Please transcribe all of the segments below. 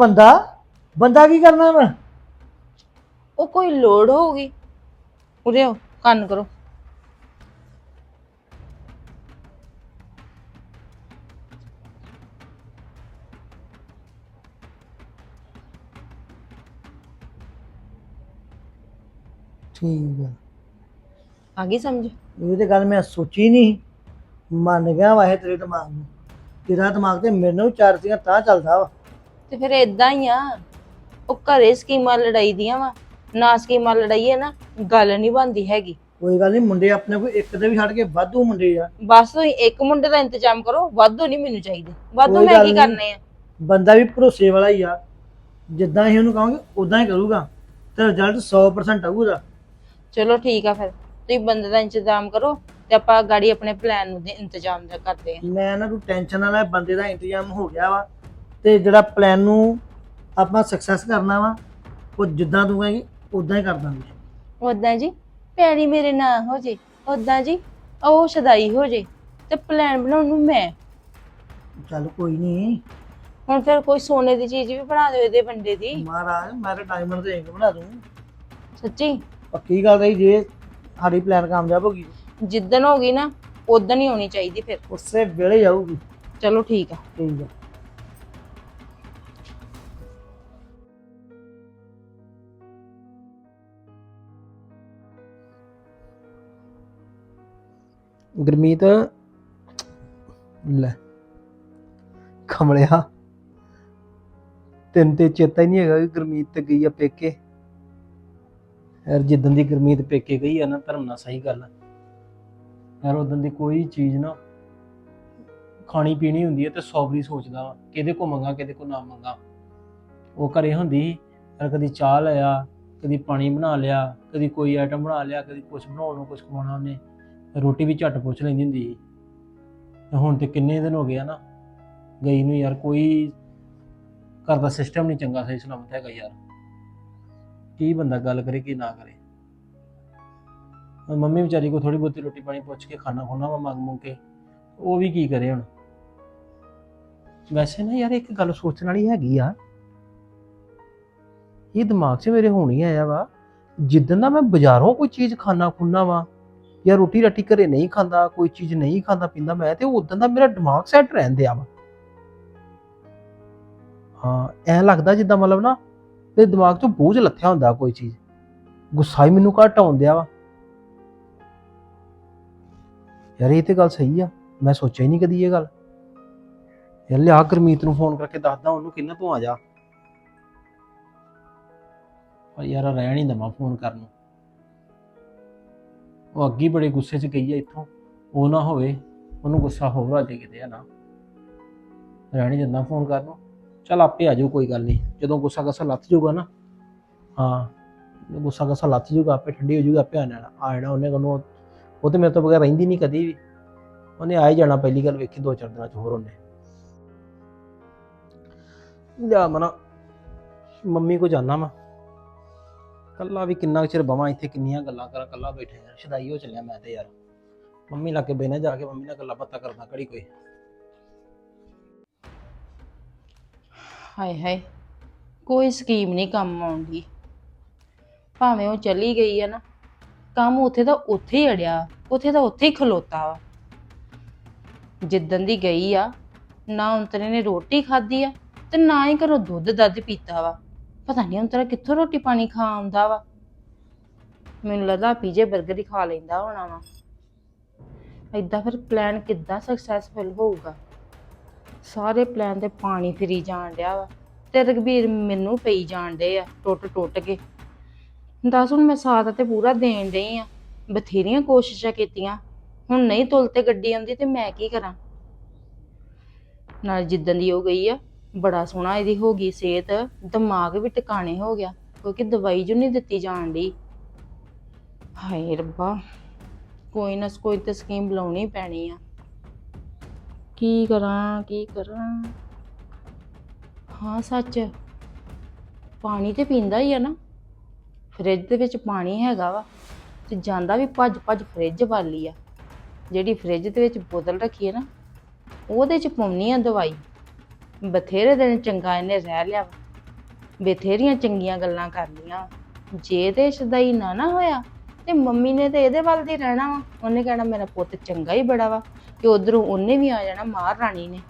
ਬੰਦਾ ਬੰਦਾ ਕੀ ਕਰਨਾ ਵਾ ਉਹ ਕੋਈ ਲੋੜ ਹੋਊਗੀ। ਉਰੇ ਆਓ ਕੰਨ ਕਰੋ। ਠੀਕ ਆ। ਆ ਗਈ ਸਮਝ? ਇਹ ਤੇ ਗੱਲ ਮੈਂ ਸੋਚੀ ਨਹੀਂ। ਮੰਨ ਗਿਆ ਵਾਹੇ ਤੇਰੇ ਦਿਮਾਗ ਨੂੰ। ਤੇਰਾ ਦਿਮਾਗ ਤੇ ਮੇਰੇ ਨੂੰ ਚਾਰ ਸੀਆਂ ਤਾਂ ਚੱਲਦਾ ਵਾ। ਤੇ ਫਿਰ ਇਦਾਂ ਹੀ ਆ। ਉਹ ਘਰੇ ਸਕੀਮਾਂ ਲੜਾਈ ਦੀਆਂ ਵਾ। ਨਾ ਸਕੀਮਾਂ ਲੜਾਈਏ ਨਾ ਗੱਲ ਨਹੀਂ ਬਣਦੀ ਹੈਗੀ। ਕੋਈ ਗੱਲ ਨਹੀਂ ਮੁੰਡੇ ਆਪਣੇ ਕੋਲ ਇੱਕ ਦੇ ਵੀ ਛੱਡ ਕੇ ਵਾਧੂ ਮੁੰਡੇ ਆ। ਬਸ ਤੁਸੀਂ ਇੱਕ ਮੁੰਡੇ ਦਾ ਇੰਤਜ਼ਾਮ ਕਰੋ ਵਾਧੂ ਨਹੀਂ ਮੈਨੂੰ ਚਾਹੀਦੇ। ਵਾਧੂ ਕੋਈ ਮੈਂ ਗੱਲ ਕੀ। ਕਰਨੇ ਆ? ਬੰਦਾ ਵੀ ਭਰੋਸੇ ਵਾਲਾ ਹੀ ਆ। ਜਿੱਦਾਂ ਅਸੀਂ ਉਹਨੂੰ ਕਹਾਂਗੇ ਉਦਾਂ ਹੀ ਕਰੂਗਾ। ਤੇ ਰਿਜ਼ਲਟ 100% ਆਊਗਾ। ਚਲੋ ਠੀਕ ਆ ਫਿਰ। ਤੁਸੀਂ ਬੰਦੇ ਦਾ ਇੰਤਜ਼ਾਮ ਕਰੋ ਤੇ ਆਪਾਂ ਗਾੜੀ ਆਪਣੇ ਪਲਾਨ ਨੂੰ ਦੇ ਇੰਤਜ਼ਾਮ ਦਾ ਕਰਦੇ ਆ। ਮੈਂ ਨਾ ਤੂੰ ਟੈਨਸ਼ਨ ਨਾ ਲੈ ਬੰਦੇ ਦਾ ਇੰਤਜ਼ਾਮ ਹੋ ਗਿਆ ਵਾ। ਤੇ ਜਿਹੜਾ ਪਲਾਨ ਨੂੰ ਆਪਾਂ ਸਕਸੈਸ ਕਰਨਾ ਵਾ ਉਹ ਜਿੱਦਾਂ ਤੂੰ ਕਹੇਂਗੀ ਉਦਾਂ ਹੀ ਕਰ ਦਾਂਗੇ। ਉਦਾਂ ਜੀ? ਪੈਰੀ ਮੇਰੇ ਨਾ ਹੋ ਜੇ ਉਦਾਂ ਜੀ? ਉਹ ਸ਼ਦਾਈ ਹੋ ਜੇ ਤੇ ਪਲਾਨ ਬਣਾਉਣ ਨੂੰ ਮੈਂ। ਚੱਲ ਕੋਈ ਨਹੀਂ। ਹੁਣ ਫਿਰ ਕੋਈ ਸੋਨੇ ਦੀ ਚੀਜ਼ ਵੀ ਬਣਾ ਦਿਓ ਇਹਦੇ ਬੰਦੇ ਦੀ। ਮਹਾਰਾਜ ਮੈਂ ਤਾਂ ਡਾਇਮੰਡ ਦੇ ਰਿੰਗ ਬਣਾ ਦੂੰ। ਸੱਚੀ? ਪੱਕੀ ਗੱਲ ਰਹੀ ਜੇ ਸਾਡੀ ਪਲਾਨ ਕਾਮਯਾਬ ਹੋ ਗਈ। ਜਿੱਦਣ ਹੋ ਗਈ ਨਾ ਉਦੋਂ ਹੀ ਹੋਣੀ ਚਾਹੀਦੀ ਫਿਰ। ਉਸੇ ਵੇਲੇ ਜਾਊਗੀ ਚਲੋ ਠੀਕ ਆ। ਠੀਕ ਆ। ਗੁਰਮੀਤ ਲੈ ਕਮਲਿਆ ਤੈਨੂੰ ਤੇ ਚੇਤਾ ਹੀ ਨਹੀਂ ਹੈਗਾ ਕਿ ਗੁਰਮੀਤ ਤੇ ਗਈ ਆ ਪੇਕੇ? ਯਾਰ ਜਿੱਦਣ ਦੀ ਗੁਰਮੀਤ ਪੇਕੇ ਗਈ ਆ ਨਾ ਧਰਮ ਨਾਲ ਸਹੀ ਗੱਲ ਆ। ਯਾਰ ਉਦੋਂ ਦੀ ਕੋਈ ਚੀਜ਼ ਨਾ ਖਾਣੀ ਪੀਣੀ ਹੁੰਦੀ ਹੈ ਤੇ ਸੌਬਰੀ ਸੋਚਦਾ ਵਾ ਕਿਹਦੇ ਕੋ ਮੰਗਾ ਕਿਹਦੇ ਕੋ ਨਾ ਮੰਗਾ। ਉਹ ਘਰੇ ਹੁੰਦੀ ਸੀ, ਯਾਰ ਕਦੀ ਚਾਹ ਲਿਆ ਕਦੀ ਪਾਣੀ ਬਣਾ ਲਿਆ ਕਦੀ ਕੋਈ ਆਈਟਮ ਬਣਾ ਲਿਆ ਕਦੀ ਕੁਝ ਬਣਾਉਣ ਨੂੰ ਕੁਝ ਖਵਾਉਣਾ ਉਹਨੇ। ਰੋਟੀ ਵੀ ਝੱਟ ਪੁੱਛ ਲੈਂਦੀ ਹੁੰਦੀ ਸੀ। ਤੇ ਹੁਣ ਤੇ ਕਿੰਨੇ ਦਿਨ ਹੋ ਗਏ ਆ ਨਾ, ਗਈ ਨੂੰ ਯਾਰ ਕੋਈ ਘਰ ਦਾ ਸਿਸਟਮ ਨਹੀਂ ਚੰਗਾ ਸਹੀ ਸਲਾਮਤ ਹੈਗਾ ਯਾਰ। ਕੀ ਬੰਦਾ ਗੱਲ ਕਰੇ, ਕੀ ਨਾ ਕਰੇ। ਮੰਮੀ ਵਿਚਾਰੀ ਕੋ ਥੋੜੀ ਬਹੁਤੀ ਰੋਟੀ ਪਾਣੀ ਪੁੱਛ ਕੇ ਖਾਣਾ ਖੋਣਾ ਵਾ ਮੰਗ ਮੰਗ ਕੇ, ਉਹ ਵੀ ਕੀ ਕਰੇ ਹੁਣ। ਵੈਸੇ ਨਾ ਯਾਰ ਇੱਕ ਗੱਲ ਸੋਚਣ ਵਾਲੀ ਹੈਗੀ ਆ। ਇਹ ਦਿਮਾਗ 'ਚ ਮੇਰੇ ਹੋਣੀ ਆਇਆ ਵਾ, ਜਿੱਦਣ ਦਾ ਮੈਂ ਬਾਜ਼ਾਰੋਂ ਕੋਈ ਚੀਜ਼ ਖਾਣਾ ਖੁੰਨਾ ਵਾ ਜਾਂ ਰੋਟੀ ਰਾਟੀ ਘਰੇ ਨਹੀਂ ਖਾਂਦਾ, ਕੋਈ ਚੀਜ਼ ਨਹੀਂ ਖਾਂਦਾ, ਪੀਂਦਾ ਮੈਂ, ਤੇ ਉਦੋਂ ਦਾ ਮੇਰਾ ਦਿਮਾਗ ਸੈੱਟ ਰਹਿੰਦੇ ਆ ਵਾ। ਹਾਂ, ਐ ਲੱਗਦਾ ਜਿੱਦਾਂ ਮਤਲਬ ਨਾ ਤੇ ਦਿਮਾਗ 'ਚੋਂ ਬੋਝ ਲੱਥਿਆ ਹੁੰਦਾ ਕੋਈ ਚੀਜ਼। ਗੁੱਸਾ ਹੀ ਮੈਨੂੰ ਘੱਟ ਆਉਂਦਿਆ ਵਾ। ਯਾਰ ਇਹ ਤੇ ਗੱਲ ਸਹੀ ਆ, ਮੈਂ ਸੋਚਿਆ ਹੀ ਨਹੀਂ ਕਦੀ ਇਹ ਗੱਲ। ਯਾਰ ਲਿਆ ਗੁਰਮੀਤ ਨੂੰ ਫੋਨ ਕਰਕੇ ਦੱਸਦਾ, ਉਹਨੂੰ ਕਿੰਨਾ ਤੂੰ ਆ ਜਾ। ਪਰ ਯਾਰ ਰਹਿਣ ਹੀ ਦਮਾ ਫੋਨ ਕਰਨ ਨੂੰ। ਉਹ ਅੱਗੇ ਬੜੇ ਗੁੱਸੇ 'ਚ ਗਈ ਆ ਇੱਥੋਂ। ਉਹ ਨਾ ਹੋਵੇ, ਉਹਨੂੰ ਗੁੱਸਾ ਹੋਰ ਆ ਜੇ ਕਿਤੇ ਆ ਨਾ। ਰਹਿਣੀ ਦਿੰਦਾ ਫੋਨ ਕਰ ਨੂੰ ਚੱਲ ਆਪੇ ਆ ਜਾਊ, ਕੋਈ ਗੱਲ ਨਹੀਂ। ਜਦੋਂ ਗੁੱਸਾ ਗੱਸਾ ਲੱਥ ਜਾਊਗਾ ਨਾ, ਹਾਂ ਗੁੱਸਾ ਗੱਸਾ ਲੱਥ ਜਾਊਗਾ, ਆਪੇ ਠੰਡੀ ਹੋ ਜਾਊਗਾ, ਆਪੇ ਆ ਜਾਣਾ। ਆ ਜਾਣਾ ਉਹਨੇ ਕੋਲੋਂ, ਉਹ ਤੇ ਮੇਰੇ ਤੋਂ ਬਗੈਰ ਰਹਿੰਦੀ ਨਹੀਂ ਕਦੀ ਵੀ। ਉਹਨੇ ਆ ਹੀ ਜਾਣਾ ਪਹਿਲੀ ਗੱਲ ਵੇਖੀ ਦੋ ਚਾਰ ਦਿਨਾਂ 'ਚ ਹੋਰ ਉਹਨੇ। ਲਿਆ ਮਨਾ, ਮੰਮੀ ਕੋ ਜਾਣਾ ਮੈਂ ਕੱਲਾ ਵੀ ਕਿੰਨਾ ਕੁ ਚਿਰ ਬਵਾਂ, ਇੱਥੇ ਕਿੰਨੀਆਂ ਗੱਲਾਂ ਕਰਾਂ, ਕੱਲਾ ਬੈਠਾ ਯਾਰ ਸ਼ਦਾਈ ਹੋ ਚੱਲਿਆ ਮੈਂ ਤੇ ਯਾਰ। ਮੰਮੀ ਲਾ ਕੇ ਜਾ ਕੇ, ਮੰਮੀ ਨਾਲ ਗੱਲਾਂ ਬਾਤਾਂ ਕਰਦਾ ਘੜੀ ਕੋਈ। ਹਾਏ ਹਾਏ, ਕੋਈ ਸਕੀਮ ਨਹੀਂ ਕੰਮ ਆਉਂਦੀ ਭਾਵੇਂ ਉਹ ਚਲੀ ਗਈ ਆ ਨਾ, ਕੰਮ ਉੱਥੇ ਦਾ ਉੱਥੇ ਹੀ ਅੜਿਆ, ਉੱਥੇ ਦਾ ਉੱਥੇ ਹੀ ਖਲੋਤਾ ਵਾ। ਜਿੱਦਣ ਦੀ ਗਈ ਆ, ਨਾ ਉਂਤਰੇ ਨੇ ਰੋਟੀ ਖਾਧੀ ਆ, ਤੇ ਨਾ ਹੀ ਘਰੋਂ ਦੁੱਧ ਦੱਧ ਪੀਤਾ ਵਾ। ਪਤਾ ਨਹੀਂ ਉਂਤਰਾ ਕਿੱਥੋਂ ਰੋਟੀ ਪਾਣੀ ਖਾ ਆਉਂਦਾ ਵਾ। ਮੈਨੂੰ ਲੱਗਦਾ ਪੀਜੇ 버ਗਰ ਹੀ ਖਾ ਲੈਂਦਾ ਹੋਣਾ ਵਾ। ਏਦਾਂ ਫਿਰ ਪਲਾਨ ਕਿੱਦਾਂ ਸਕਸੈਸਫੁਲ ਹੋਊਗਾ? ਸਾਰੇ ਪਲਾਨ ਤੇ ਪਾਣੀ ਫਿਰੀ ਜਾਣ ਡਿਆ ਵਾ। ਤੇ ਰਘਬੀਰ ਮੈਨੂੰ ਪਈ ਜਾਣ ਡੇ ਆ, ਟੁੱਟ ਟੁੱਟ ਕੇ। ਦੱਸ ਹੁਣ ਮੈਂ ਸਾਥ ਤੇ ਪੂਰਾ ਦੇਣ ਡਈ ਆ। ਬਥੇਰੀਆਂ ਕੋਸ਼ਿਸ਼ਾਂ ਕੀਤੀਆਂ। ਹੁਣ ਨਹੀਂ ਤੁਲ ਤੇ ਗੱਡੀ ਆਉਂਦੀ ਤੇ ਮੈਂ ਕੀ ਕਰਾਂ? ਨਾਲ ਜਿੱਦਣ ਦੀ ਉਹ ਗਈ ਆ ਬੜਾ ਸੋਹਣਾ ਇਹਦੀ ਹੋ ਗਈ ਸਿਹਤ, ਦਿਮਾਗ ਵੀ ਟਿਕਾਣੇ ਹੋ ਗਿਆ, ਕਿਉਂਕਿ ਦਵਾਈ ਜੋ ਨਹੀਂ ਦਿੱਤੀ ਜਾਣ ਡਈ। ਹਾਏ ਰੱਬਾ, ਕੋਈ ਨਾ ਕੋਈ ਤੇ ਸਕੀਮ ਲਾਉਣੀ ਪੈਣੀ ਆ। ਕੀ ਕਰਾਂ ਕੀ ਕਰਾਂ? ਹਾਂ, ਸੱਚ। ਪਾਣੀ ਤੇ ਪੀਂਦਾ ਹੀ ਆ ਨਾ। ਫ੍ਰਿਜ ਦੇ ਵਿੱਚ ਪਾਣੀ ਹੈਗਾ ਵਾ, ਤੇ ਜਾਂਦਾ ਵੀ ਭੱਜ ਭੱਜ ਫ੍ਰਿਜ ਵਾਲੀ ਆ। ਜਿਹੜੀ ਫ੍ਰਿਜ ਦੇ ਵਿੱਚ ਬੋਤਲ ਰੱਖੀ ਹੈ ਨਾ, ਉਹਦੇ ਚ ਪਾਉਣੀ ਆ ਦਵਾਈ। ਬਥੇਰੇ ਦਿਨ ਚੰਗਾ ਇਹਨੇ ਰਹਿ ਲਿਆ ਵਾ। ਬਥੇਰੀਆਂ ਚੰਗੀਆਂ ਗੱਲਾਂ ਕਰ ਲੀਆਂ ਜੇ ਤੇ ਸਦਾਈ ਨਾ ਨਾ ਹੋਇਆ, ਤੇ ਮੰਮੀ ਨੇ ਤੇ ਇਹਦੇ ਵੱਲ ਦੀ ਰਹਿਣਾ ਵਾ। ਉਹਨੇ ਕਹਿਣਾ, ਮੇਰਾ ਪੁੱਤ ਚੰਗਾ ਹੀ ਬੜਾ ਵਾ, ਤੇ ਉਧਰੋਂ ਉਹਨੇ ਵੀ ਆ ਜਾਣਾ ਮਾਰ ਰਾਣੀ ਨੇ।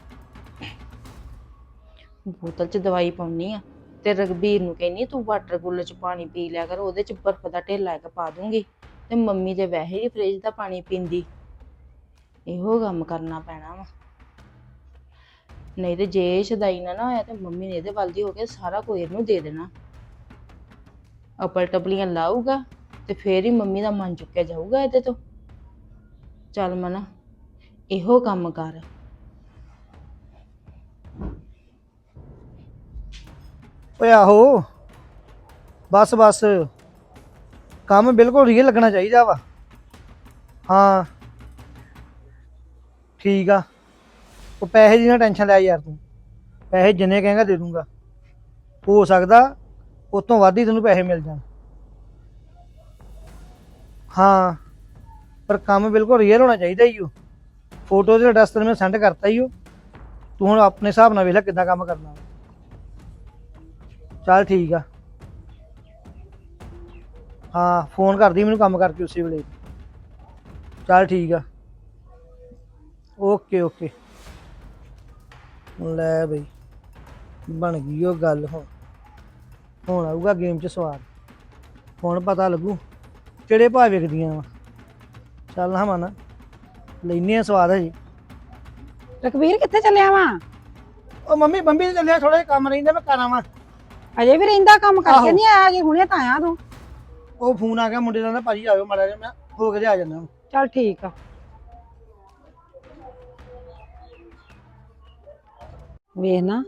ਬੋਤਲ 'ਚ ਦਵਾਈ ਪਾਉਣੀ ਆ, ਤੇ ਰਗਬੀਰ ਨੂੰ ਕਹਿੰਨੀ ਤੂੰ ਵਾਟਰ ਕੂਲਰ 'ਚ ਪਾਣੀ ਪੀ ਲਿਆ ਕਰ, ਉਹਦੇ 'ਚ ਬਰਫ਼ ਦਾ ਢੇਲਾ ਇੱਕ ਪਾ ਦੂੰਗੀ। ਤੇ ਮੰਮੀ ਤੇ ਵੈਸੇ ਹੀ ਫ੍ਰਿਜ ਦਾ ਪਾਣੀ ਪੀਂਦੀ। ਇਹੋ ਕੰਮ ਕਰਨਾ ਪੈਣਾ ਵਾ। ਨਹੀਂ ਤੇ ਜੇ ਸ਼ਦਾਈ ਨਾ ਨਾ ਹੋਇਆ ਤੇ ਮੰਮੀ ਨੇ ਇਹਦੇ ਵੱਲ ਦੀ ਹੋ ਕੇ ਸਾਰਾ ਕੋਈ ਇਹਨੂੰ ਦੇ ਦੇਣਾ। ਅਪਲ ਟਪਲੀਆਂ ਲਾਊਗਾ ਤੇ ਫੇਰ ਹੀ ਮੰਮੀ ਦਾ ਮਨ ਚੁੱਕਿਆ ਜਾਊਗਾ ਇਹਦੇ ਤੋਂ। ਚੱਲ ਮਨਾ, ਇਹੋ ਕੰਮ ਕਰ। ਓਏ ਆਹੋ, ਬਸ ਬਸ, ਕੰਮ ਬਿਲਕੁਲ ਰੀਅਲ ਲੱਗਣਾ ਚਾਹੀਦਾ ਵਾ। ਹਾਂ, ਠੀਕ ਆ। ਉਹ ਪੈਸੇ ਦੀ ਨਾ ਟੈਨਸ਼ਨ ਲੈ ਯਾਰ ਤੂੰ। ਪੈਸੇ ਜਿੰਨੇ ਕਹੇਗਾ ਦੇ ਦੂੰਗਾ। ਹੋ ਸਕਦਾ ਉਸ ਤੋਂ ਵੱਧ ਹੀ ਤੈਨੂੰ ਪੈਸੇ ਮਿਲ ਜਾਣ। ਹਾਂ, ਪਰ ਕੰਮ ਬਿਲਕੁਲ ਰੀਅਲ ਹੋਣਾ ਚਾਹੀਦਾ ਹੀ ਉਹ ਫੋਟੋ ਤੇ ਐਡਰੈਸ ਤੈਨੂੰ ਮੈਂ ਸੈਂਡ ਕਰਤਾ ਹੀ ਉਹ ਤੂੰ ਹੁਣ ਆਪਣੇ ਹਿਸਾਬ ਨਾਲ ਵੇਖ ਲੈ ਕਿੱਦਾਂ ਕੰਮ ਕਰਨਾ। ਚੱਲ ਠੀਕ ਆ। ਹਾਂ ਫੋਨ ਕਰਦੀ ਮੈਨੂੰ ਕੰਮ ਕਰਕੇ ਉਸੇ ਵੇਲੇ। ਚੱਲ ਠੀਕ ਆ। Okay okay. ਲੈ ਬਈ। ਬਣ ਗਈ ਉਹ ਗੱਲ ਹੁਣ। ਹੁਣ ਆਊਗਾ ਗੇਮ 'ਚ ਸਵਾਦ। ਹੁਣ ਪਤਾ ਲੱਗੂ ਕਿਹੜੇ ਭਾਅ ਵਿਕਦੀਆਂ ਵਾ। ਚੱਲ ਹਾਂ ਮਨ ਲੈਨੇ ਆ ਸਵਾਦ ਹਜੀ। ਰਕਬੀਰ ਕਿੱਥੇ ਚੱਲਿਆ ਵਾ? ਉਹ ਮੰਮੀ ਬੰਬੀ ਤੇ ਚੱਲਿਆ ਥੋੜਾ ਜਿਹਾ ਕੰਮ ਰਹਿੰਦਾ ਮੈਂ ਕਰਾਂ ਵਾ। ਅਜੇ ਵੀ ਰਹਿੰਦਾ ਕੰਮ ਕਰਕੇ ਆਹੋ। ਨਹੀਂ ਆਇਆ ਜੇ ਹੁਣੇ ਤਾਂ ਆਇਆ ਤੂੰ। ਉਹ ਫੋਨ ਆ ਗਿਆ ਮੁੰਡੇ ਦਾ ਨਾ ਭਾਜੀ ਆਇਓ ਮਾੜਾ ਜਿਹਾ ਮੈਂ ਹੋ ਕੇ ਤੇ ਆ ਜਾਂਦਾ ਚੱਲ ਠੀਕ ਆ। ਵੇਖ ਨਾ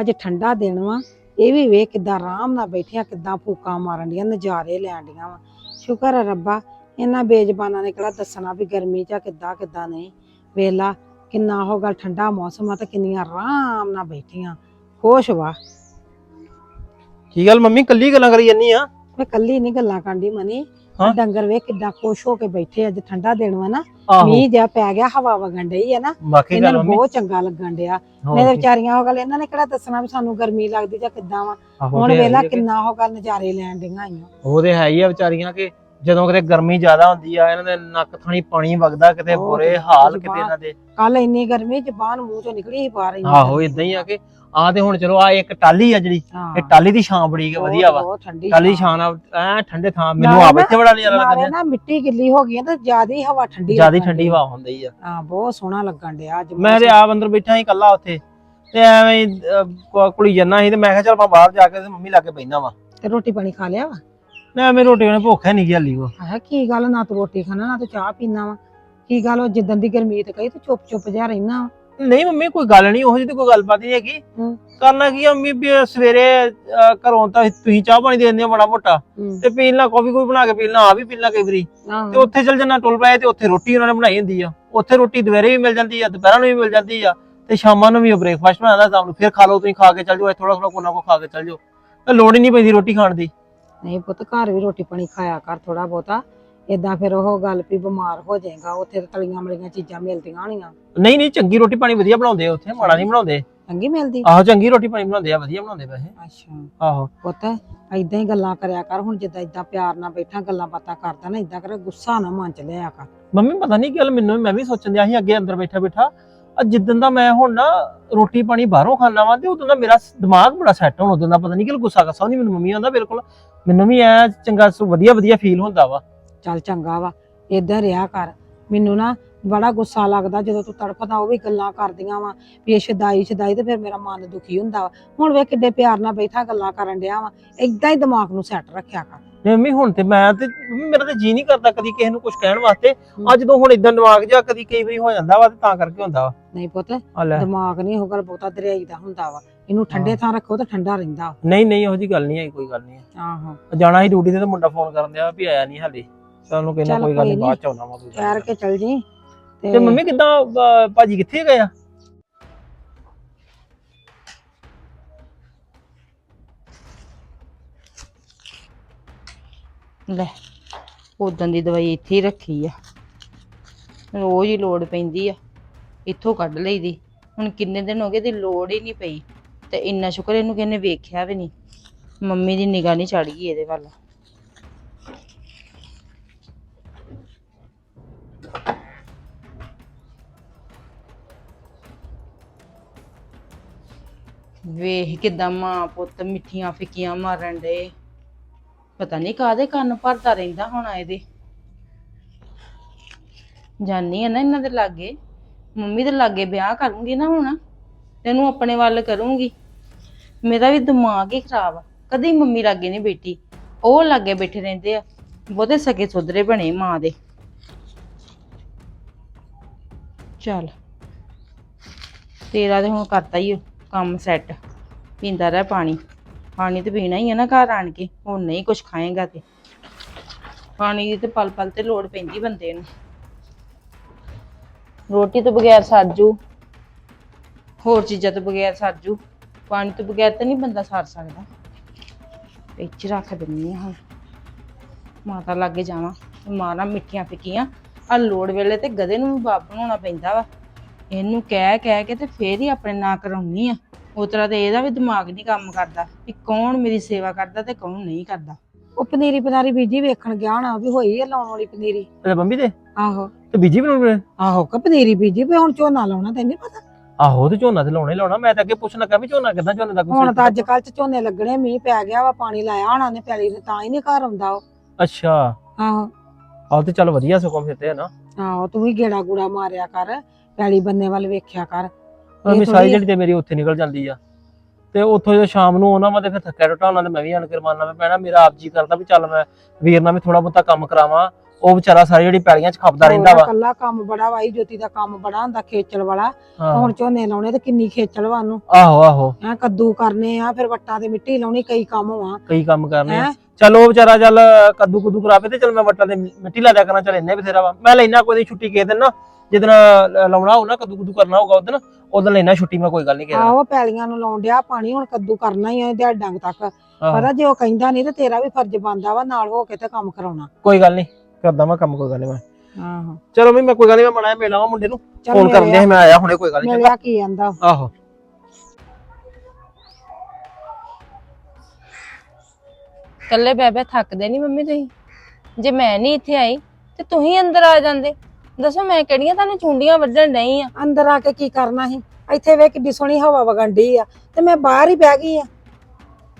ਅੱਜ ਠੰਡਾ ਦਿਨ ਵਾ ਇਹ ਵੀ ਵੇਖ ਕਿੱਦਾਂ ਆਰਾਮ ਨਾਲ ਬੈਠੀਆਂ ਕਿੱਦਾਂ ਫੂਕਾਂ ਮਾਰਨ ਡੀਆਂ ਨਜ਼ਾਰੇ ਲੈਣ ਡੀਆਂ ਵਾ। ਸ਼ੁਕਰ ਆ ਰੱਬਾ ਇਹਨਾਂ ਬੇਜ਼ਬਾਨਾਂ ਨੇ ਕਿਹੜਾ ਦੱਸਣਾ ਵੀ ਗਰਮੀ ਚ ਆ ਕਿੱਦਾਂ ਕਿੱਦਾਂ ਨਹੀਂ। ਵੇਖ ਲਾ ਕਿੰਨਾ ਹੋ ਗੱਲ ਠੰਡਾ ਮੌਸਮ ਆ ਤੇ ਕਿੰਨੀਆਂ ਆਰਾਮ ਨਾਲ ਬੈਠੀਆਂ ਖੁਸ਼ ਵਾ। ਕੀ ਗੱਲ ਮੰਮੀ ਕੱਲੀ ਗੱਲਾਂ ਕਰੀ ਜੰਨੀ ਆ? ਮੈਂ ਕੱਲੀ ਨਹੀਂ ਗੱਲਾਂ ਕਰਦੀ ਮਨੀ। ਹਾਂ? ਡੰਗਰ ਵੇਖ ਕਿੱਦਾਂ ਖੁਸ਼ ਹੋ ਕੇ ਬੈਠੇ ਅੱਜ ਠੰਡਾ ਦਿਨ ਵਾ ਨਾ ਆਹੋ। ਮੀਂਹ ਜਿਹਾ ਪੈ ਗਿਆ ਹਵਾ ਵਗਣ ਡਈ ਆ ਨਾ। ਇਹਨਾਂ ਗੱਲ ਨੂੰ ਮੰਮੀ। ਬਹੁਤ ਚੰਗਾ ਲੱਗਣ ਡਿਆ। ਹੋਰ ਨਹੀਂ ਤਾਂ ਕੀ। ਵਿਚਾਰੀਆਂ ਉਹ ਗੱਲ ਇਹਨਾਂ ਨੇ ਕਿਹੜਾ ਦੱਸਣਾ ਵੀ ਸਾਨੂੰ ਗਰਮੀ ਲੱਗਦੀ ਜਾਂ ਕਿੱਦਾਂ ਵਾ। ਆਹੋ ਹੁਣ ਤੇ ਹੈ ਵੇਲਾ ਹੀ ਆ ਕਿ- ਕਿੰਨਾ ਉਹ ਗੱਲ ਨਜ਼ਾਰੇ ਲੈਣ ਡੀਆਂ ਆਈਆਂ। ਉਹ ਤੇ ਹੈ ਹੀ ਆ ਵਿਚਾਰੀਆਂ ਕਿ ਜਦੋਂ ਕਿਤੇ ਗਰਮੀ ਜ਼ਿਆਦਾ ਹੁੰਦੀ ਆ ਇਹਨਾਂ ਦੇ ਨੱਕ ਥਾਣੀ ਪਾਣੀ ਵਗਦਾ ਕਿਤੇ ਬੁਰੇ ਹਾਲ। ਕਿਤੇ ਇਹਨਾਂ ਦੇ। ਕੱਲ ਇੰਨੀ ਗਰਮੀ ਜ਼ਬਾਨ ਮੂੰਹ ਚੋਂ ਨਿਕਲੀ ਹੀ ਪਾ ਰਹੀ ਆਹੋ ਇਦਾਂ ਹੀ ਆ ਕਿ ਆ ਤੇ ਹੁਣ ਚਲੋ ਆ ਇੱਕ ਟਾਲੀ ਆ ਜਿਹੜੀ ਹਾਂ। ਇਹ ਟਾਲੀ ਦੀ ਛਾਂ ਬੜੀ ਕਿ ਵਧੀਆ ਵਾ। ਬਹੁਤ ਠੰਡੀ ਟਾਲੀ ਛਾਂ। ਛਾਂ ਆ ਐ ਠੰਡੇ ਥਾਂ ਮੈਨੂੰ ਨਾਲੇ ਆਪ ਨਾ- ਇੱਥੇ ਬੜਾ ਨਜ਼ਾਰਾ ਨਾਲੇ ਲੱਗਦਾ ਨਾ ਮਿੱਟੀ ਗਿੱਲੀ ਹੋ ਗਈ ਆ ਤੇ ਜ਼ਿਆਦਾ ਹੀ ਹਵਾ ਠੰਡੀ ਜ਼ਿਆਦਾ ਲੱਗਣ ਠੰਡੀ ਡਈ। ਹਵਾ ਹੁੰਦੀ ਆ। ਹਾਂ ਬਹੁਤ ਸੋਹਣਾ ਲੱਗਣ ਡਿਆ ਅੱਜ ਮੈਂ ਤੇ। ਆਪ ਅੰਦਰ ਬੈਠਾ ਸੀ ਇਕੱਲਾ ਉੱਥੇ ਤੇ ਐਵੇਂ ਹੀ, ਅਹ, ਕੁ- ਕੁੜੀ ਜੰਨਾ ਸੀ ਤੇ ਮੈਂ ਕਿਹਾ ਚੱਲ ਮੈਂ ਬਾਹਰ ਜਾ ਕੇ ਤੇ ਮੰਮੀ ਲਾਗੇ ਬੈਠਾ ਵਾ। ਤੇ ਰੋਟੀ ਪਾਣੀ ਖਾ ਲਿਆ ਵਾ? ਮੈਂ ਐਵੇਂ ਰੋਟੀ ਉਹਨੇ ਭੁੱਖ ਹੈ ਨਹੀਂ ਲਈ ਉਹ ਆਹ ਕੀ ਗੱਲ ਨਾ ਤੂੰ ਰੋਟੀ ਖਾਣਾ ਨਾ ਤੂੰ ਚਾਹ ਪੀਣਾ ਵਾ। ਕੀ ਗੱਲ ਉਹ ਜਿੱਦਣ ਦੀ ਗਰਮੀਤ ਕਹੀ ਤੂੰ ਚੁੱਪ ਚੁੱਪ ਜਿਹਾ ਰਹਿਣਾ ਵਾ। ਨਹੀਂ ਮੰਮੀ ਕੋਈ ਗੱਲ ਨਹੀਂ ਉਹੋ ਜਿਹੀ ਤੇ ਕੋਈ ਗੱਲਬਾਤ ਨਹੀਂ ਹੈਗੀ। ਹੂੰ। ਕਰਨਾ ਕੀ ਆ ਮੰਮੀ ਵੀ ਸਵੇਰੇ ਅਹ, ਘਰੋਂ ਤਾਂ ਤੁਸੀਂ ਚਾਹ ਪਾਣੀ ਦੇ ਦਿੰਦੇ ਹੋ ਮਾੜਾ ਮੋਟਾ। ਹੂੰ। ਤੇ ਪੀਣ ਲਾ ਕਾਫੀ ਕੋਈ ਬਣਾ ਕੇ ਪੀਣ ਲਾ ਆ ਵੀ ਪੀਣ ਲਾ ਕਈ ਵਾਰੀ। ਤੇ ਆਹੋ। ਉੱਥੇ ਚੱਲ ਜੰਨਾ ਟੁੱਲ ਪਏ ਤੇ ਉੱਥੇ ਰੋਟੀ ਉਹਨਾਂ ਨੇ ਬਣਾਈ ਹੁੰਦੀ ਆ। ਉੱਥੇ ਰੋਟੀ ਦੁਪਹਿਰੇ ਵੀ ਮਿਲ ਜਾਂਦੀ ਆ ਦੁਪਹਿਰਾਂ ਨੂੰ ਵੀ ਮਿਲ ਜਾਂਦੀ ਆ। ਤੇ ਸ਼ਾਮਾਂ ਨੂੰ ਵੀ ਬ੍ਰੇਕਫਾਸਟ ਬਣਾਉਂਦਾ ਸ਼ਾਮ ਨੂੰ। ਫਿਰ ਖਾ ਲਓ ਤੁਸੀਂ ਖਾ ਕੇ ਚੱਲ ਜਾਓ ਥੋੜਾ ਥੋੜਾ ਕੋਨਾ ਕੋ ਖਾ ਕੇ ਚੱਲ ਜਾਓ। ਤੇ ਲੋੜ ਹੀ ਨਹੀਂ ਪੈਂਦੀ ਰੋਟੀ ਖਾਣ ਦੀ। ਨਹੀਂ ਪੁੱਤ ਘਰ ਵੀ ਰੋਟੀ ਪਾਣੀ ਖਾਇਆ ਕਰ ਥੋੜਾ ਬਹੁਤਾ। ਏਦਾਂ ਫਿਰ ਉਹ ਗੱਲ ਵੀ ਬਿਮਾਰ ਹੋ ਜਾਏਗਾ ਉੱਥੇ ਤਾਂ ਤਲੀਆਂ ਮਲੀਆਂ ਚੀਜ਼ਾਂ ਮਿਲਦੀਆਂ ਹੋਣੀਆਂ। ਨਹੀਂ ਨਹੀਂ ਚੰਗੀ ਰੋਟੀ ਪਾਣੀ ਵਧੀਆ ਬਣਾਉਂਦੇ ਆ ਉੱਥੇ ਮਾੜਾ ਨਹੀਂ ਬਣਾਉਂਦੇ। ਚੰਗੀ ਮਿਲਦੀ? ਆਹੋ ਚੰਗੀ ਰੋਟੀ ਪਾਣੀ ਬਣਾਉਂਦੇ ਆ ਵਧੀਆ ਬਣਾਉਂਦੇ ਵੈਸੇ। ਅੱਛਾ। ਆਹੋ। ਪੁੱਤ ਏਦਾਂ ਹੀ ਗੱਲਾਂ ਕਰਿਆ ਕਰ ਹੁਣ ਜਿੱਦਾਂ ਏਦਾਂ ਪਿਆਰ ਨਾਲ ਬੈਠਾ ਗੱਲਾਂ ਬਾਤਾਂ ਕਰਦਾ ਨਾ ਏਦਾਂ ਕਰ ਗੁੱਸਾ ਨਾ ਮਨ ਚ ਲਿਆ ਕਰ। ਮੰਮੀ ਪਤਾ ਨਹੀਂ ਗੱਲ ਮੈਨੂੰ ਮੈਂ ਵੀ ਸੋਚਣ ਦਿਆ ਸੀ ਅੱਗੇ ਅੰਦਰ ਬੈਠਾ ਬੈਠਾ ਆ ਜਿੱਦਣ ਦਾ ਮੈਂ ਹੁਣ ਨਾ ਰੋਟੀ ਪਾਣੀ ਬਾਹਰੋਂ ਖਾਣਾ ਵਾ ਤੇ ਉਦੋਂ ਦਾ ਮੇਰਾ ਦਿਮਾਗ ਬੜਾ ਸੈੱਟ ਹੁਣ ਉਦੋਂ ਦਾ ਪਤਾ ਨਹੀਂ ਕਿ ਗੁੱਸਾ ਕਸਾ ਨਹੀਂ ਮੈਨੂੰ ਮੰਮੀ ਆਉਂਦਾ ਬਿਲਕੁਲ। ਮੈਨੂੰ ਵੀ ਐ ਚੰਗਾ ਵਧੀਆ ਵਧੀਆ ਫੀਲ ਹੁੰਦਾ ਵਾ। ਚੱਲ ਚੰਗਾ ਵਾ ਏਦਾਂ ਰਿਹਾ ਕਰ। ਮੈਨੂੰ ਨਾ ਬੜਾ ਗੁੱਸਾ ਲੱਗਦਾ ਜਦੋਂ ਤੂੰ ਤੜਫਦਾ ਉਹ ਵੀ ਗੱਲਾਂ ਕਰਦੀਆਂ ਵਾ ਵੀ ਇਹ ਸ਼ਦਾਈ ਸ਼ਦਾਈ ਤੇ ਫਿਰ ਮੇਰਾ ਮਨ ਦੁਖੀ ਹੁੰਦਾ ਵਾ। ਹੁਣ ਵੇ ਕਿੱਡੇ ਪਿਆਰ ਨਾਲ ਬੈਠਾ ਗੱਲਾਂ ਕਰਨ ਡਿਆ ਵਾ ਏਦਾਂ ਹੀ ਦਿਮਾਗ ਨੂੰ ਸੈੱਟ ਰੱਖਿਆ ਕਰ। ਨਹੀਂ ਮੰਮੀ ਹੁਣ ਤੇ ਮੈਂ ਤੇ ਮੰਮੀ ਮੇਰਾ ਤੇ ਜੀ ਨਹੀਂ ਕਰਦਾ ਕਦੀ ਕਿਸੇ ਨੂੰ ਕੁਝ ਕਹਿਣ ਵਾਸਤੇ। ਅੱਜ ਜਦੋਂ ਹੁਣ ਇਦਾਂ ਦਿਮਾਗ ਜਾ ਕਦੀ ਕਈ ਵਾਰੀ ਹੋ ਜਾਂਦਾ ਵਾ ਤੇ ਤਾਂ ਕਰਕੇ ਹੁੰਦਾ ਵਾ। ਨਹੀਂ ਪੁੱਤ ਆ ਲੈ। ਦਿਮਾਗ ਨਹੀਂ ਉਹ ਗੱਲ ਬਹੁਤਾ ਦਰਿਆਈ ਦਾ ਹੁੰਦਾ ਵਾ। ਇਹਨੂੰ ਠੰਡੇ ਥਾਂ ਰੱਖੋ ਤਾਂ ਠੰਡਾ ਰਹਿੰਦਾ। ਨਹੀਂ ਨਹੀਂ ਇਹੋ ਜੀ ਗੱਲ ਨਹੀਂ ਹੈ ਕੋਈ ਗੱਲ ਨਹੀਂ ਆਹੋ। ਜਾਣਾ ਸੀ ਡਿਊਟੀ ਤੇ ਤੇ ਮੁੰਡਾ ਫੋਨ ਕਰਨ ਦਿਆ ਵੀ ਆਇਆ ਨਹੀਂ ਹਾਲੇ। ਸਾਨੂੰ ਕਹਿੰਦਾ ਚੱਲ ਕੋਈ ਗੱਲ ਨਹੀਂ ਬਾਅਦ ਚ ਆਉਣਾ ਵਾ ਕੋਈ ਗੱਲ ਠਹਿਰ। ਕੇ ਚੱਲ ਜੀ। ਤੇ ਮੰਮੀ ਕਿਦਾਂ ਭਾਜੀ ਕਿੱਥੇ ਗਏ ਆ? ਲੈ ਉਦੋਂ ਦੀ ਦਵਾਈ ਇੱਥੇ ਹੀ ਰੱਖੀ ਆ। ਰੋਜ਼ ਹੀ ਲੋੜ ਪੈਂਦੀ ਆ। ਇੱਥੋਂ ਕੱਢ ਲਈਦੀ। ਹੁਣ ਕਿੰਨੇ ਦਿਨ ਹੋ ਗਏ ਦੀ ਲੋੜ ਹੀ ਨਹੀਂ ਪਈ। ਤੇ ਇੰਨਾ ਸ਼ੁਕਰ ਇਹਨੂੰ ਕਿਹਨੇ ਵੇਖਿਆ ਵੀ ਨਹੀਂ। ਮੰਮੀ ਦੀ ਨਿਗਾਹ ਨਹੀਂ ਚੜ ਗਈ ਇਹਦੇ ਵੱਲ। ਵੇਖ ਕਿਦਾਂ ਮਾਂ ਪੁੱਤ ਮਿੱਠੀਆਂ ਫਿੱਕੀਆਂ ਮਾਰਨ ਡੇ ਪਤਾ ਨਹੀਂ ਕਾਦੇ ਕੰਨ ਭਰਦਾ ਰਹਿੰਦਾ ਹੋਣਾ ਇਹਦੇ। ਜਾਨੀ ਆ ਨਾ ਇਹਨਾਂ ਦੇ ਲਾਗੇ। ਮੰਮੀ ਦੇ ਲਾਗੇ ਵਿਆਹ ਕਰੂੰਗੀ ਨਾ ਹੁਣ। ਤੈਨੂੰ ਆਪਣੇ ਵੱਲ ਕਰੂੰਗੀ। ਮੇਰਾ ਵੀ ਦਿਮਾਗ ਹੀ ਖਰਾਬ ਆ। ਕਦੀ ਮੰਮੀ ਲਾਗੇ ਨਹੀਂ ਬੈਠੀ। ਉਹ ਲਾਗੇ ਬੈਠੇ ਰਹਿੰਦੇ ਆ। ਬਹੁਤੇ ਸਕੇ ਸੁਧਰੇ ਬਣੇ ਮਾਂ ਦੇ। ਚੱਲ। ਤੇਰਾ ਤੇ ਹੁਣ ਕਰਤਾ ਹੀ ਕੰਮ ਸੈੱਟ ਪੀਂਦਾ ਰਹਿ ਪਾਣੀ। ਪਾਣੀ ਤੇ ਪੀਣਾ ਹੀ ਆ ਨਾ ਘਰ ਆਣ ਕੇ, ਹੁਣ ਨਹੀਂ ਕੁਝ ਖਾਏਗਾ ਤੇ। ਪਾਣੀ ਦੀ ਤੇ ਪਲ ਪਲ ਤੇ ਲੋੜ ਪੈਂਦੀ ਬੰਦੇ ਨੂੰ। ਰੋਟੀ ਤੋਂ ਬਗੈਰ ਸਾਜੂ। ਹੋਰ ਚੀਜ਼ਾਂ ਤੋਂ ਬਗੈਰ ਸਾਜੂ। ਪਾਣੀ ਤੋਂ ਬਗੈਰ ਤਾਂ ਨਹੀਂ ਬੰਦਾ ਸਰ ਸਕਦਾ। ਵਿੱਚ ਰੱਖ ਦਿੰਨੀ ਆ ਹੁਣ। ਮਾਤਾ ਲਾਗੇ ਜਾਵਾਂ ਮਾਰਾਂ ਮਿੱਠੀਆਂ ਫਿੱਕੀਆਂ। ਆ ਲੋੜ ਵੇਲੇ ਤੇ ਗਧੇ ਨੂੰ ਵੀ ਬਾਪ ਬਣਾਉਣਾ ਪੈਂਦਾ ਵਾ। ਇਹਨੂੰ ਕਹਿ ਕਹਿ ਕੇ ਤੇ ਫੇਰ ਹੀ ਆਪਣੇ ਨਾਂ ਕਰਾਉਣੀ ਆ। ਉਸ ਤਰ੍ਹਾਂ ਤੇ ਇਹਦਾ ਵੀ ਦਿਮਾਗ ਨਹੀਂ ਕੰਮ ਕਰਦਾ ਵੀ ਕੌਣ ਮੇਰੀ ਸੇਵਾ ਕਰਦਾ ਤੇ ਕੌਣ ਨਹੀਂ ਕਰਦਾ। ਉਹ ਪਨੀਰੀ ਪਨਾਰੀ ਬੀਜੀ ਵੇਖਣ ਗਿਆ ਹੋਣਾ ਵੀ ਹੋਈ ਆ ਲਾਉਣ ਵਾਲੀ ਪਨੀਰੀ। ਤੇ ਬੰਬੀ ਦੇ? ਆਹੋ। ਤੇ ਬੀਜੀ ਬਣਾਉਣੇ ਆਹੋ ਕਿ ਪਨੀਰੀ ਬੀਜੀ ਵੀ ਹੁਣ ਝੋਨਾ ਲਾਉਣਾ ਤੈਨੂੰ ਪਤਾ। ਆਹੋ ਤੇ ਝੋਨਾ ਤੇ ਲਾਉਣਾ ਹੀ ਲਾਉਣਾ। ਮੈਂ ਤਾਂ ਅੱਗੇ ਪੁੱਛਣ ਲੱਗਾ ਵੀ ਝੋਨਾ ਕਿੱਦਾਂ ਝੋਨੇ ਦਾ ਕੁਛ ਹੁਣ ਤਾਂ ਅੱਜ ਕੱਲ ਚ ਝੋਨੇ ਲੱਗਣੇ ਮੀਂਹ ਪੈ ਗਿਆ ਵਾ ਪਾਣੀ ਲਾਇਆ ਹੋਣਾ ਨੇ ਪੈਲੀ ਨੇ ਤਾਂ ਹੀ ਨਹੀਂ ਘਰ ਆਉਂਦਾ ਉਹ। ਅੱਛਾ। ਆਹੋ। ਆਹ ਤੇ ਚੱਲ ਵਧੀਆ ਸਗੋਂ ਫਿਰ ਤੇ ਹੈ ਨਾ। ਆਹੋ ਤੂੰ ਵੀ ਗੇੜਾ ਗੂੜਾ ਮਾਰਿਆ ਕਰ ਪੈਲੀ ਬੰਨੇ ਵੱਲ ਵੇਖਿਆ ਕਰ। ਮੰਮੀ ਥੋੜ੍ਹੀ ਸਾਰੀ। ਜਿਹੜੀ ਤੇ ਮੇਰੀ ਉੱਥੇ ਨਿਕਲ ਜਾਂਦੀ ਆ। ਤੇ ਉੱਥੋਂ ਜਦੋਂ ਸ਼ਾਮ ਨੂੰ ਆਉਣਾ ਮੈਂ ਤੇ ਫਿਰ ਥੱਕਿਆ ਟੁੱਟਾ ਉਹਨਾਂ ਮੈਂ ਵੀ ਆਣ ਕੇ ਰਮਾਨਾ ਮੈਂ ਪੈਣਾ ਮੇਰਾ ਆਪ ਜੀ ਕਰਦਾ ਵੀ ਚੱਲ ਮੈਂ ਵੀਰ ਨਾਲ ਵੀ ਥੋੜਾ ਬਹੁਤਾ ਕੰਮ ਕਰਾਵਾਂ। ਉਹ ਵਿਚਾਰਾ ਸਾਰੀ ਜਿਹੜੀ ਪੈਲੀਆਂ 'ਚ ਖਪਦਾ ਰਹਿੰਦਾ ਵਾ। ਕੱਲਾ ਕੰਮ ਬੜਾ ਵਾਈ ਜੋਤੀ ਦਾ ਕੰਮ ਬੜਾ ਹੁੰਦਾ ਖੇਚਲ ਵਾਲਾ। ਹੁਣ ਝੋਨੇ ਲਾਉਣੇ ਤੇ ਕਿੰਨੀ ਖੇਚਲ ਵਾ ਉਹਨੂੰ। ਆਹੋ ਆਹੋ। ਐ ਕੱਦੂ ਕਰਨੇ ਆ ਫਿਰ ਵੱਟਾਂ ਤੇ ਮਿੱਟੀ ਲਾਉਣੀ ਕਈ ਕੰਮ ਵਾ। ਕਈ ਕੰਮ ਕਰਨੇ ਆ? ਚੱਲ ਉਹ ਵਿਚਾਰਾ ਚੱਲ ਕੱਦੂ ਕੁੱਦੂ ਕਰਾਵੇ ਤੇ ਚੱਲ ਮੈਂ ਵੱਟਾਂ ਤੇ ਮਿੱਟੀ ਲਾ ਦਿਆ ਕਰਾਂ ਚੱਲ ਇੰਨੇ ਬਥੇਰਾ ਵਾ। ਮੈਂ ਲੈਣਾ ਕੋਈ ਦੀ ਛੁੱਟੀ ਕਿਸੇ ਦਿਨ ਨਾ। ਜਿੱਦਣ ਲ- ਲਾਉਣਾ ਨਾ ਕੱਦੂ ਕੁੱਦੂ ਕਰਨਾ ਹੋਊਗਾ ਉਦੋਂ ਉਦੋਂ ਲੈਣਾ ਛੁੱਟੀ ਮੈਂ ਕੋਈ ਗੱਲ ਨਹੀਂ ਕਿਹਾ ਆਹੋ ਪੈਲੀਆਂ ਨੂੰ ਲਾਉਣ ਡਿਆ ਪਾਣੀ ਹੁਣ ਕੱਦੂ ਕਰਨਾ ਹੀ ਆ ਦਿਹਾੜ ਡੰਗ ਤੱਕ। ਪਤਾ ਜੇ ਉਹ ਕਹਿੰਦਾ ਨਹੀਂ ਤੇ ਤੇਰਾ ਵੀ ਫਰਜ਼ ਬਣਦਾ ਵਾ ਨਾਲ ਹੋ ਕੇ ਤੇ ਕੰਮ ਕਰਾਉਣਾ। ਕੋਈ ਗੱਲ ਨਹੀਂ ਕਰਦਾ ਮੈਂ ਕੰਮ ਕੋਈ ਗੱਲ ਨਹੀਂ ਮੈਂ। ਆਹੋ। ਚਲੋ ਵੀ ਮੈਂ ਕੋਈ ਗੱਲ ਨਹੀਂ ਮੈਂ ਮਣਾ ਮਿਲਾਵਾਂ ਮੁੰਡੇ ਨੂੰ ਫੋਨ ਕਰਨ ਮਿਲਿਆ- ਦੇ ਮੈਂ ਆਇਆ ਹੁਣੇ ਕੋਈ ਗੱਲ ਨਹੀਂ ਮਿਲਿਆ ਕੀ ਆਂਦਾ? ਆਹੋ। ਕੱਲੇ ਬਹਿ ਥੱਕਦੇ ਨਹੀਂ ਮੰਮੀ ਤੁਸੀਂ? ਜੇ ਮੈਂ ਨਹੀਂ ਇੱਥੇ ਆਈ ਤੇ ਤੁਸੀਂ ਅੰਦਰ ਆ ਜਾਂਦੇ। ਦੱਸੋ ਮੈਂ ਕਿਹੜੀਆਂ ਤੁਹਾਨੂੰ ਚੁੰਡੀਆਂ ਵੱਢਣ ਨਹੀਂ ਆ? ਅੰਦਰ ਆ ਕੇ ਕੀ ਕਰਨਾ ਸੀ? ਇੱਥੇ ਵੇ ਕਿੱਡੀ ਸੋਹਣੀ ਹਵਾ ਵਗਣ ਡਈ ਆ ਤੇ ਮੈਂ ਬਾਹਰ ਹੀ ਬਹਿ ਗਈ ਆ।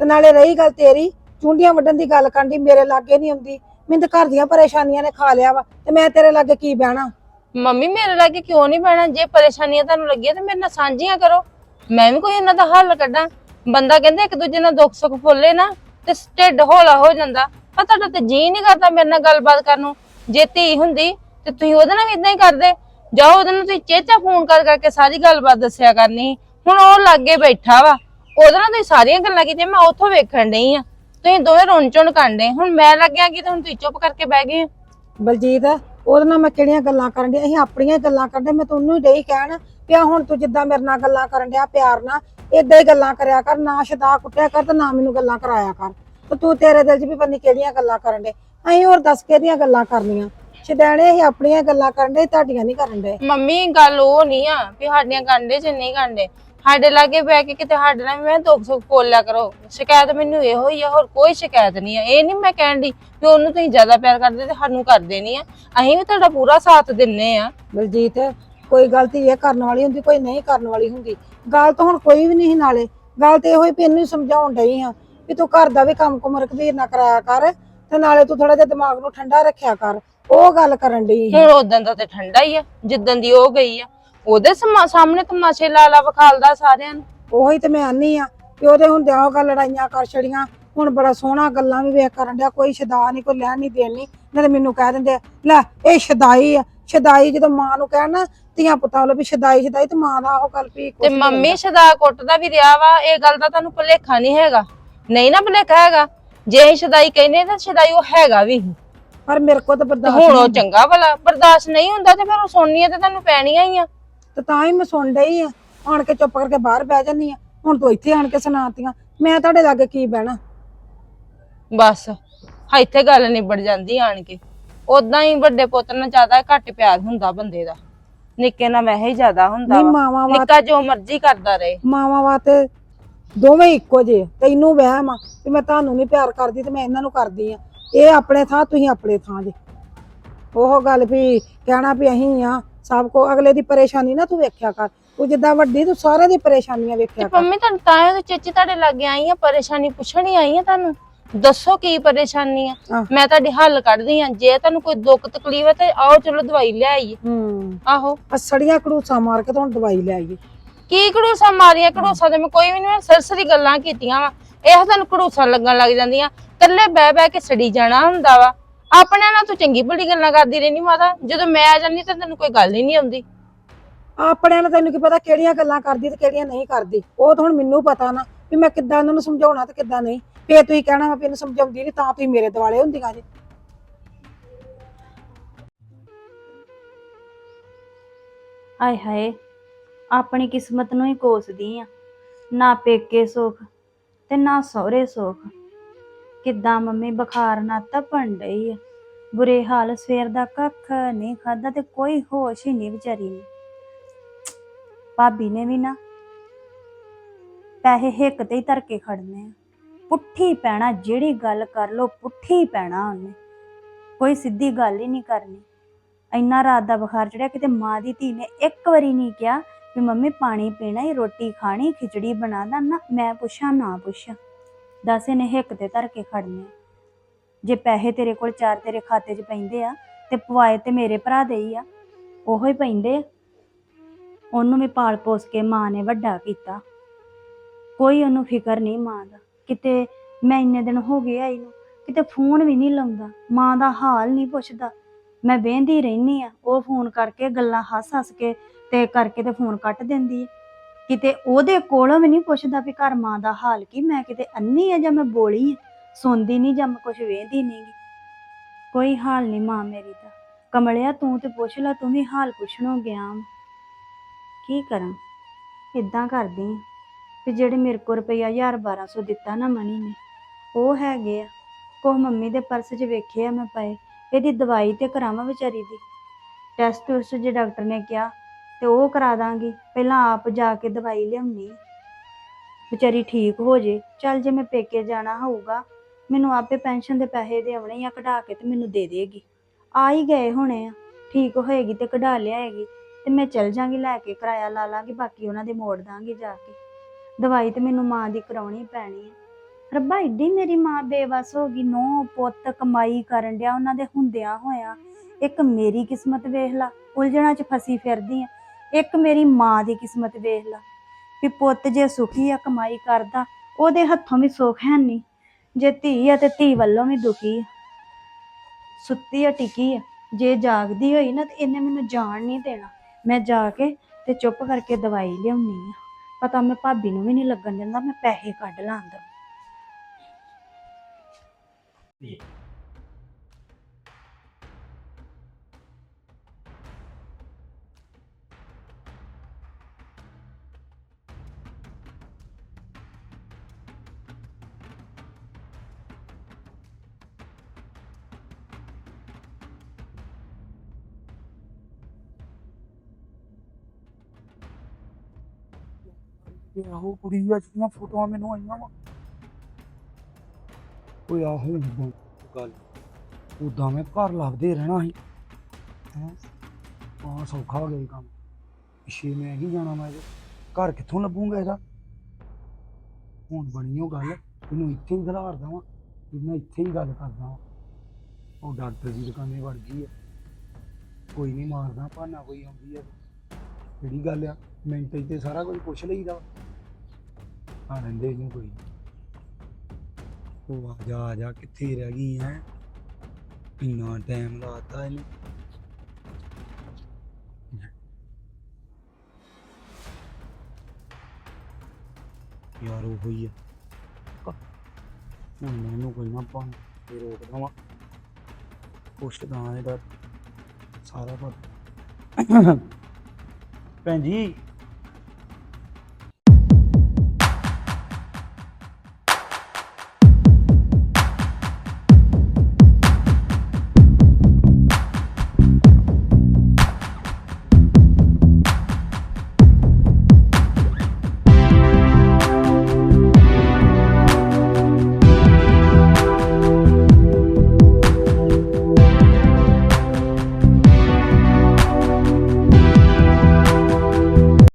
ਤੇ ਨਾਲੇ ਰਹੀ ਗੱਲ ਤੇਰੀ ਚੁੰਡੀਆਂ ਵੱਢਣ ਦੀ ਗੱਲ ਕਰਨੀ ਮੇਰੇ ਲਾਗੇ ਨਹੀਂ ਆਉਂਦੀ। ਮੈਨੂੰ ਤਾਂ ਘਰ ਦੀਆਂ ਪਰੇਸ਼ਾਨੀਆਂ ਨੇ ਖਾ ਲਿਆ ਵਾ ਤੇ ਮੈਂ ਤੇਰੇ ਲਾਗੇ ਕੀ ਬਹਿਣਾ? ਮੰਮੀ ਮੇਰੇ ਲਾਗੇ ਕਿਉਂ ਨਹੀਂ ਬਹਿਣਾ? ਜੇ ਪਰੇਸ਼ਾਨੀਆਂ ਤੁਹਾਨੂੰ ਲੱਗੀਆਂ ਤੇ ਮੇਰੇ ਨਾਲ ਸਾਂਝੀਆਂ ਕਰੋ। ਮੈਂ ਵੀ ਕੋਈ ਇਹਨਾਂ ਦਾ ਹੱਲ ਕੱਢਾਂ। ਬੰਦਾ ਕਹਿੰਦੇ ਇੱਕ ਦੂਜੇ ਨਾਲ ਦੁੱਖ ਸੁੱਖ ਫੋਲੇ ਨਾ ਤੇ ਢਿੱਡ ਹੌਲਾ ਹੋ ਜਾਂਦਾ। ਪਰ ਤੁਹਾਡਾ ਤੇ ਜੀ ਨਹੀਂ ਕਰਦਾ ਮੇਰੇ ਨਾਲ ਗੱਲਬਾਤ ਕਰਨ ਨੂੰ। ਜੇ ਧੀ ਹੁੰਦੀ ਤੇ ਤੁਸੀਂ ਉਹਦੇ ਨਾਲ ਵੀ ਇਦਾਂ ਹੀ ਕਰਦੇ। ਜਾਓ ਉਹਦੇ ਨਾਲ ਤੁਸੀਂ ਚੇਚਾ ਫੋਨ ਕਰ ਕਰਕੇ ਸਾਰੀ ਗੱਲਬਾਤ ਦੱਸਿਆ ਕਰਨੀ। ਹੁਣ ਉਹ ਲਾਗੇ ਬੈਠਾ ਵਾ, ਉਹਦੇ ਨਾਲ ਤੁਸੀਂ ਸਾਰੀਆਂ ਗੱਲਾਂ ਕੀਤੀਆਂ, ਮੈਂ ਉੱਥੋਂ ਵੇਖਣ ਡਈ ਆ। ਤੁਸੀਂ ਦੋਵੇਂ ਰੋਣ ਚੁਣ ਕਾਂਡੇ ਹੁਣ ਮੈਂ ਲੱਗਿਆ ਕਿ ਹੁਣ ਤੁਸੀਂ ਚੁੱਪ ਕਰਕੇ ਬਹਿ ਗਏ ਹੋ। ਬਲਜੀਤ, ਉਹਦੇ ਨਾਲ ਮੈਂ ਕਿਹੜੀਆਂ ਗੱਲਾਂ ਕਰਨ ਡਈ? ਅਸੀਂ ਆਪਣੀਆਂ ਹੀ ਗੱਲਾਂ ਕਰਦੇ ਮੈਂ ਤਾਂ ਹੀ ਡਈ ਕਹਿਣ। ਪਿਆ ਹੁਣ ਤੂੰ ਜਿੱਦਾਂ ਮੇਰੇ ਨਾਲ ਗੱਲਾਂ ਕਰਨ ਡਿਆ, ਪਿਆਰ ਨਾਲ, ਏਦਾਂ ਹੀ ਗੱਲਾਂ ਕਰਿਆ ਕਰ। ਨਾ ਸ਼ਦਾ ਕੁੱਟਿਆ ਕਰ ਤੇ ਨਾ ਮੈਨੂੰ ਗੱਲਾਂ ਕਰਾਇਆ ਕਰ। ਤੇ ਤੂੰ ਤੇਰੇ ਦਿਲ 'ਚ ਵੀ ਪਤਾ ਨੀ ਕਿਹੜੀਆਂ ਗੱਲਾਂ ਕਰਨ ਡੇ ਅਸੀਂ ਹੋਰ ਦੱਸ ਕਿਹੜੀਆਂ ਗੱਲਾਂ ਕਰਨੀਆਂ। ਛਡਾਣੇ ਅਸੀਂ ਆਪਣੀਆਂ ਗੱਲਾਂ ਕਰਨ ਡੇ ਤੁਹਾਡੀਆਂ ਨਹੀਂ ਕਰਨ ਡੇ ਮੰਮੀ ਗੱਲ ਉਹ ਨਹੀਂ ਆ ਵੀ ਸਾਡੀਆਂ ਗਾਂਡੇ ਚ ਨਹੀਂ ਗਾਂਡੇ ਸਾਡੇ ਲਾਗੇ ਬਹਿ ਕੇ ਕਿਤੇ ਸਾਡੇ ਨਾਲ ਮੈਂ ਦੁੱਖ ਸੁੱਖ ਬੋਲਿਆ ਕਰੋ। ਸ਼ਿਕਾਇਤ ਮੈਨੂੰ ਇਹੋ ਹੀ ਆ ਹੋਰ ਕੋਈ ਸ਼ਿਕਾਇਤ ਨਹੀਂ ਆ। ਇਹ ਨਹੀਂ ਮੈਂ ਕਹਿਣ ਦੀ ਵੀ ਉਹਨੂੰ ਤੁਸੀਂ ਜ਼ਿਆਦਾ ਪਿਆਰ ਕਰਦੇ ਤੇ ਸਾਨੂੰ ਕਰਦੇ ਨਹੀਂ ਆ। ਅਸੀਂ ਵੀ ਤੁਹਾਡਾ ਪੂਰਾ ਸਾਥ ਦਿੰਨੇ ਆ। ਬਲਜੀਤ ਕੋਈ ਗਲਤੀ ਇਹ ਕਰਨ ਵਾਲੀ ਹੁੰਦੀ ਕੋਈ ਨਹੀਂ ਕਰਨ ਵਾਲੀ ਹੁੰਦੀ। ਗੱਲ ਤਾਂ ਹੁਣ ਕੋਈ ਵੀ ਨਹੀਂ ਨਾਲੇ। ਗੱਲ ਤੇ ਇਹੋ ਹੀ ਵੀ ਇਹਨੂੰ ਸਮਝਾਉਣ ਡਈ ਆ ਵੀ ਤੂੰ ਘਰ ਦਾ ਵੀ ਕੰਮ ਕੁਮ ਰਕਬੀਰ ਨਾ ਕਰਾਇਆ ਕਰ ਤੇ ਨਾਲੇ ਤੂੰ ਥੋੜਾ ਜਿਹਾ ਦਿਮਾਗ ਨੂੰ ਠੰਡਾ ਰੱਖਿਆ ਕਰ। ਉਹ ਗੱਲ ਕਰਨ ਸੀ। ਹੁਣ ਉਦੋਂ ਦਾ ਤੇ ਠੰਡਾ ਹੀ ਆ ਜਿੱਦਣ ਦੀ ਉਹ ਗਈ ਆ। ਉਹਦੇ ਸਮਾ- ਸਾਹਮਣੇ ਤਮਾਸ਼ੇ ਲਾ ਲਾ ਵਿਖਾਲਦਾ ਸਾਰਿਆਂ ਨੂੰ। ਉਹੀ ਤੇ ਮੈਂ ਆਨੀ ਆ ਕਿ ਉਹਦੇ ਹੁੰਦਿਆਂ ਉਹ ਗੱਲ ਲੜਾਈਆਂ ਕਰ ਛੜੀਆਂ। ਹੁਣ ਬੜਾ ਸੋਹਣਾ ਗੱਲਾਂ ਵੀ ਵੇਖ ਕਰਨ ਡਿਆ ਕੋਈ ਸ਼ਦਾ ਨਹੀਂ ਕੋਈ ਲੈਣ ਨਹੀਂ ਦੇਣੀ ਨਾਲੇ ਮੈਨੂੰ ਕਹਿ ਦਿੰਦੇ ਆ, ਲੈ ਇਹ ਸ਼ਦਾਈ ਆ ਸ਼ਦਾਈ ਜਦੋਂ ਮਾਂ ਨੂੰ ਕਹਿਣ ਨਾ ਧੀਆਂ ਪੁੱਤਾਂ ਵੱਲੋਂ ਵੀ ਸ਼ਦਾਈ ਸ਼ਦਾਈ ਤੇ ਮਾਂ ਦਾ ਉਹ ਗੱਲ ਵੀ ਕੁਛ ਤੇ ਨੀ ਮੰਮੀ ਸ਼ਦਾ ਕੁੱਟਦਾ ਵੀ ਰਿਹਾ ਵਾ ਇਹ ਗੱਲ ਦਾ ਤੁਹਾਨੂੰ ਭੁਲੇਖਾ ਨਹੀਂ ਹੈਗਾ। ਨਹੀਂ ਨਾ ਭੁਲੇਖਾ ਹੈਗਾ। ਜੇ ਅਸੀਂ ਸ਼ਦਾਈ ਕਹਿੰਦੇ ਤਾਂ ਸ਼ਦਾਈ ਉਹ ਹੈਗਾ ਵੀ। ਸੀ। ਪਰ ਮੇਰੇ ਕੋਲ ਤਾਂ ਤੇ ਬਰਦਾਸ਼ਤ ਨਹੀਂ। ਚੰਗਾ ਭਲਾ ਬਰਦਾਸ਼ਤ ਨਹੀਂ ਹੁੰਦਾ ਤੇ ਫਿਰ ਉਹ ਸੁਣਨੀ ਆ ਤੇ ਤੁਹਾਨੂੰ ਪੈਣੀਆਂ ਹੀ ਆ। ਤੇ ਤਾਂ ਹੀ ਮੈਂ ਸੁਣ ਡਈ ਆ ਆਣ ਕੇ ਚੁੱਪ ਕਰਕੇ ਬਾਹਰ ਬਹਿ ਜਾਂਦੀ ਆ। ਹੁਣ ਤੂੰ ਇੱਥੇ ਆਣ ਕੇ ਸੁਣਾਤੀਆਂ ਮੈਂ ਤੁਹਾਡੇ ਲਾਗੇ ਕੀ ਬਹਿਣਾ? ਬਸ ਹਾਂ ਇੱਥੇ ਗੱਲ ਨਿਬੜ ਜਾਂਦੀ ਆਣ ਕੇ। ਉਦਾਂ ਹੀ ਵੱਡੇ ਪੁੱਤ ਨਾਲ ਜ਼ਿਆਦਾ ਘੱਟ ਪਿਆਰ ਹੁੰਦਾ ਬੰਦੇ ਦਾ। ਨਿੱਕੇ ਨਾਲ ਵੈਸੇ ਹੀ ਜ਼ਿਆਦਾ ਹੁੰਦਾ ਨਹੀਂ ਵਾ। ਮਾਵਾਂ ਵਾ ਨਿੱਕਾ ਜੋ ਮਰਜ਼ੀ ਕਰਦਾ ਰਹੇ। ਮਾਵਾਂ ਵਾਸਤੇ ਦੋਵੇਂ ਇੱਕੋ ਜਿਹੇ ਤੈਨੂੰ ਵਹਿਮ ਆ ਵੀ ਮੈਂ ਤੁਹਾਨੂੰ ਨਹੀਂ ਪਿਆਰ ਕਰਦੀ ਤੇ ਮੈਂ ਇਹਨਾਂ ਨੂੰ ਕਰਦੀ ਆ। ਇਹ ਆਪਣੇ ਥਾਂ ਤੁਸੀਂ ਆਪਣੇ ਥਾਂ ਜੇ। ਉਹ ਗੱਲ ਵੀ ਕਹਿਣਾ ਵੀ ਅਸੀਂ ਆ ਸਭ ਕੋ ਅਗਲੇ ਦੀ ਪਰੇਸ਼ਾਨੀ ਨਾ ਤੂੰ ਵੇਖਿਆ ਕਰ। ਤੂੰ ਜਿੱਦਾਂ ਵੱਡੀ ਤੂੰ ਸਾਰਿਆਂ ਦੀ ਪਰੇਸ਼ਾਨੀਆਂ ਵੇਖਿਆ ਕਰ। ਮੰਮੀ ਤੁਹਾਨੂੰ ਤਾਂ ਇਹ ਚੇਚੀ ਤੁਹਾਡੇ ਲੱਗੇ ਆਈ ਆ ਪਰੇਸ਼ਾਨੀ ਪੁੱਛਣ ਆਈ ਆ ਤੁਹਾਨੂੰ। ਦੱਸੋ ਕੀ ਪਰੇਸ਼ਾਨੀ ਆ। ਮੈਂ ਤੁਹਾਡੀ ਹੱਲ ਕੱਢਦੀ ਆ। ਜੇ ਤੁਹਾਨੂੰ ਕੋਈ ਦੁੱਖ ਤਕਲੀਫ ਹੈ ਤੇ ਆਓ ਚਲੋ ਦਵਾਈ ਲੈ ਆਈਏ। ਹੂੰ। ਆਹੋ। ਅਸੜੀਆਂ ਕੜੂਸਾਂ ਮਾਰ ਕੇ ਤੁਹਾਨੂੰ ਦਵਾਈ ਲੈ ਆਈਏ। ਕੀ ਘੜੂਸਾ ਮਾਰੀਆਂ? ਘੜੂਸਾ ਤੇ ਮੈਂ ਕੋਈ ਵੀ ਨਹੀਂ ਸਰਸਰੀ ਗੱਲਾਂ ਕੀਤੀਆਂ ਵਾ। ਇਹ ਤੁਹਾਨੂੰ ਘੜੂਸਾ ਲੱਗਣ ਲੱਗ ਜਾਂਦੀਆਂ। ਇਕੱਲੇ ਬਹਿ ਬਹਿ ਕੇ ਸੜੀ ਜਾਣਾ ਹੁੰਦਾ ਵਾ। ਆਪਣੇ ਨਾਲ ਤੂੰ ਚੰਗੀ ਭਲੀ ਗੱਲਾਂ ਕਰਦੀ ਰਹਿਨੀ ਮਾਤਾ। ਜਦੋਂ ਮੈਂ ਆ ਜਾਂਦੀ ਤਾਂ ਤੈਨੂੰ ਕੋਈ ਗੱਲ ਹੀ ਨਹੀਂ ਆਉਂਦੀ। ਆਪਣਿਆਂ ਨੂੰ ਤੈਨੂੰ ਕੀ ਪਤਾ ਕਿਹੜੀਆਂ ਗੱਲਾਂ ਕਰਦੀ ਤੇ ਕਿਹੜੀਆਂ ਨਹੀਂ ਕਰਦੀ। ਉਹ ਤਾਂ ਹੁਣ ਮੈਨੂੰ ਪਤਾ ਨਾ ਵੀ ਮੈਂ ਕਿੱਦਾਂ ਇਹਨਾਂ ਨੂੰ ਸਮਝਾਉਣਾ ਤੇ ਕਿੱਦਾਂ ਨਹੀਂ। ਫੇਰ ਤੁਸੀਂ ਕਹਿਣਾ ਵਾ ਵੀ ਇਹਨੂੰ ਸਮਝਾਉਂਦੀ ਨਹੀਂ ਤਾਂ ਤੁਸੀਂ ਮੇਰੇ ਦਿਵਾਲੇ ਹੁੰਦੀਆਂ ਜੇ। ਆਏ ਹਾਏ ਆਪਣੀ ਕਿਸਮਤ ਨੂੰ ਹੀ ਕੋਸਦੀ ਆ। ਨਾ ਪੇਕੇ ਸੁੱਖ ਤੇ ਨਾ ਸਹੁਰੇ ਸੁੱਖ। ਕਿੱਦਾਂ ਮੰਮੀ ਬੁਖਾਰ ਨਾ ਤਪਣ ਡਈ ਆ? ਬੁਰੇ ਹਾਲ ਸਵੇਰ ਦਾ ਕੱਖ ਨਹੀਂ ਖਾਦਾ ਤੇ ਕੋਈ ਹੋਸ਼ ਹੀ ਨਹੀਂ ਵਿਚਾਰੀ ਨੂੰ। ਭਾਬੀ ਨੇ ਵੀ ਨਾ ਪੈਸੇ ਹਿੱਕ ਤੇ ਹੀ ਧਰ ਕੇ ਖੜਨੇ ਆ। ਪੁੱਠੀ ਪੈਣਾ ਜਿਹੜੀ ਗੱਲ ਕਰ ਲੋ ਪੁੱਠੀ ਪੈਣਾ ਉਹਨੇ। ਕੋਈ ਸਿੱਧੀ ਗੱਲ ਹੀ ਨਹੀਂ ਕਰਨੀ। ਇੰਨਾ ਰਾਤ ਦਾ ਬੁਖਾਰ ਚੜਿਆ, ਕਿਤੇ ਮਾਂ ਦੀ ਧੀ ਨੇ ਇੱਕ ਵਾਰੀ ਨਹੀਂ ਕਿਹਾ ਵੀ ਮੰਮੀ ਪਾਣੀ ਪੀਣਾ ਹੀ ਰੋਟੀ ਖਾਣੀ, ਖਿਚੜੀ ਬਣਾਦਾ ਨਾ ਮੈਂ ਪੁੱਛਾਂ, ਨਾ ਪੁੱਛਾਂ। ਦੱਸ ਇਹਨੇ ਹਿੱਕ ਤੇ ਧਰ ਕੇ ਖੜਨੇ ਜੇ ਪੈਸੇ ਤੇਰੇ ਕੋਲ ਚਾਰ ਤੇਰੇ ਖਾਤੇ 'ਚ ਪੈਂਦੇ ਆ ਤੇ ਪਵਾਏ ਤੇ ਮੇਰੇ ਭਰਾ ਦੇ ਹੀ ਆ, ਉਹੋ ਹੀ ਪੈਂਦੇ ਆ। ਉਹਨੂੰ ਵੀ ਪਾਲ ਪੋਸ ਕੇ ਮਾਂ ਨੇ ਵੱਡਾ ਕੀਤਾ। ਕੋਈ ਉਹਨੂੰ ਫਿਕਰ ਨਹੀਂ ਮਾਂ ਦਾ। ਕਿਤੇ ਮੈਂ ਇੰਨੇ ਦਿਨ ਹੋ ਗਏ ਆਈ ਨੂੰ ਕਿਤੇ ਫੋਨ ਵੀ ਨਹੀਂ ਲਾਉਂਦਾ। ਮਾਂ ਦਾ ਹਾਲ ਨਹੀਂ ਪੁੱਛਦਾ। ਮੈਂ ਵੇਂਦੀ ਰਹਿਨੀ ਆ। ਉਹ ਫੋਨ ਕਰਕੇ ਗੱਲਾਂ ਹੱਸ ਹੱਸ ਕੇ ਤੇ ਕਰਕੇ ਤੇ ਫੋਨ ਕੱਟ ਦਿੰਦੀ ਹੈ ਕਿਤੇ ਉਹਦੇ ਕੋਲੋਂ ਵੀ ਨਹੀਂ ਪੁੱਛਦਾ ਵੀ ਘਰ ਮਾਂ ਦਾ ਹਾਲ ਕੀ, ਮੈਂ ਕਿਤੇ ਅੰਨੀ ਆ ਜਾਂ ਮੈਂ ਬੋਲੀ ਆ ਸੁਣਦੀ ਨਹੀਂ ਜਾਂ ਮੈਂ ਕੁਝ ਵੇਂਦੀ ਨਹੀਂਗੀ ਕੋਈ ਹਾਲ ਨਹੀਂ ਮਾਂ ਮੇਰੀ ਦਾ। ਕਮਲਿਆ, ਤੂੰ ਤੇ ਪੁੱਛ ਲੈ, ਤੂੰ ਵੀ ਹਾਲ ਪੁੱਛਣੋਂ ਗਿਆ ਕੀ ਕਰਾਂ? ਇਦਾਂ ਕਰਦੀ ਆਂ। ਵੀ ਜਿਹੜੇ ਮੇਰੇ ਕੋਲ ਰੁਪਈਆ 1000 1200 ਦਿੱਤਾ ਨਾ ਮਣੀ ਨੇ, ਉਹ ਹੈਗੇ ਆ। ਕੋਹ ਮੰਮੀ ਦੇ ਪਰਸ 'ਚ ਵੇਖੇ ਆ ਮੈਂ ਪਏ। ਇਹਦੀ ਦਵਾਈ ਤੇ ਕਰਾਵਾਂ ਵਿਚਾਰੀ ਦੀ। ਟੈਸਟ ਉਸ ਜੇ ਡਾਕਟਰ ਨੇ ਕਿਹਾ ਤੇ ਉਹ ਕਰਾ ਦਾਂਗੀ। ਪਹਿਲਾਂ ਆਪ ਜਾ ਕੇ ਦਵਾਈ ਲਿਆਉਣੀ। ਵਿਚਾਰੀ ਠੀਕ ਹੋ ਜੇ। ਚੱਲ ਜੇ ਮੈਂ ਪੇਕੇ ਜਾਣਾ ਹੋਊਗਾ, ਮੈਨੂੰ ਆਪੇ ਪੈਨਸ਼ਨ ਦੇ ਪੈਸੇ ਦੇ ਆਉਣੇ ਆ ਕਢਾ ਕੇ ਤੇ ਮੈਨੂੰ ਦੇ ਦੇਗੀ। ਆ ਹੀ ਗਏ ਹੋਣੇ ਆ। ਠੀਕ ਹੋਏਗੀ ਤੇ ਕਢਾ ਲਿਆਏਗੀ। ਤੇ ਮੈਂ ਚੱਲ ਜਾਾਂਗੀ ਲੈ ਕੇ, ਕਿਰਾਇਆ ਲਾ ਲਾਂਗੀ, ਬਾਕੀ ਉਹਨਾਂ ਦੇ ਮੋੜ ਦਾਂਗੀ ਜਾ ਕੇ। ਦਵਾਈ ਤੇ ਮੈਨੂੰ ਮਾਂ ਦੀ ਕਰਾਉਣੀ ਪੈਣੀ ਹੈ ਰੱਬਾ ਇੱਡੀ ਮੇਰੀ ਮਾਂ ਬੇਵਸ ਹੋ ਗਈ, ਨੋ ਪੁੱਤ ਕਮਾਈ ਕਰਨ ਡਿਆ, ਉਹਨਾਂ ਦੇ ਹੁੰਦਿਆਂ ਹੋਇਆ। ਇੱਕ ਮੇਰੀ ਕਿਸਮਤ ਵੇਖ ਲਾ, ਉਲਝਣਾ 'ਚ ਫਸੀ ਫਿਰਦੀ ਆ। ਇੱਕ ਮੇਰੀ ਮਾਂ ਦੀ ਕਿਸਮਤ ਵੇਖ ਲਾ। ਵੀ ਪੁੱਤ ਜੇ ਸੁਖੀ ਆ, ਕਮਾਈ ਕਰਦਾ, ਉਹਦੇ ਹੱਥੋਂ ਵੀ ਸੁੱਖ ਹੈ ਨਹੀਂ ਜੇ ਧੀ ਆ ਤੇ ਧੀ ਵੱਲੋਂ ਵੀ ਦੁਖੀ ਆ। ਸੁੱਤੀ ਆ, ਟਿਕੀ ਆ। ਜੇ ਜਾਗਦੀ ਹੋਈ ਨਾ ਤੇ ਇਹਨੇ ਮੈਨੂੰ ਜਾਣ ਨਹੀਂ ਦੇਣਾ। ਮੈਂ ਜਾ ਕੇ ਤੇ ਚੁੱਪ ਕਰਕੇ ਦਵਾਈ ਲਿਆਉਣੀ ਆ। ਪਤਾ ਮੈਂ ਭਾਬੀ ਨੂੰ ਵੀ ਨਹੀਂ ਲੱਗਣ ਦਿੰਦਾ, ਮੈਂ ਪੈਸੇ ਕੱਢ ਲਾਂ ਅੰਦਰ। ਇਹ ਆਹੋ ਕੁੜੀ ਆ ਜਿਹੜੀਆਂ ਫੋਟੋਆਂ ਮੈਨੂੰ ਆਈਆਂ ਵਾ। ਓਏ ਆਹੋ ਉਦਾਂ ਗੱਲ। ਉਦਾਂ ਮੈਂ ਘਰ ਲੱਭਦੇ ਰਹਿਣਾ ਸੀ। ਹੈ? ਆ ਸੌਖਾ ਹੋ ਗਿਆ ਕੰਮ। ਪਿੱਛੇ ਮੈਂ ਕੀ ਜਾਣਾ ਮੈਂ ਘਰ ਕਿੱਥੋਂ ਲੱਭੂਗਾ ਇਹਦਾ? ਹੁਣ ਬਣੀ ਉਹ ਗੱਲ। ਇਹਨੂੰ ਇੱਥੇ ਹੀ ਖਿਲਾਰਦਾ ਵਾਂ ਇਹਨੂੰ ਇੱਥੇ ਹੀ ਗੱਲ ਕਰਦਾ ਵਾਂ ਉਹ ਡਾਕਟਰ ਦੀ ਦੁਕਾਨੇ ਵੜ ਗਈ ਹੈ ਕੋਈ ਨਹੀਂ ਮਾਰਦਾ ਭਾਨਾ ਕੋਈ ਆਉਂਦੀ ਹੈ ਜਿਹੜੀ ਗੱਲ ਆ? ਮਿੰਟ 'ਚ ਤੇ ਸਾਰਾ ਕੁਝ ਪੁੱਛ ਲਈਦਾ। ਵਾ। ਆ ਰਹਿੰਦੇ ਕੋਈ। ਉਹ ਆ ਜਾ ਆ ਜਾ, ਕਿੱਥੇ ਰਹਿ ਗਈ ਹੈ ਕਿੰਨਾ ਟਾਈਮ ਲਾਤਾ ਇਹਨੂੰ। ਯਾਰ ਉਹ ਹੋਈ ਆ। ਹੁਣ ਮੈਂ ਇਹਨੂੰ ਕੋਈ ਨਾ ਪਾਂ ਤੇ ਰੋਕਦਾ ਵਾਂ ਪੁੱਛਦਾ ਇਹਦਾ ਸਾਰਾ ਪਰ ਭੈਣ ਜੀ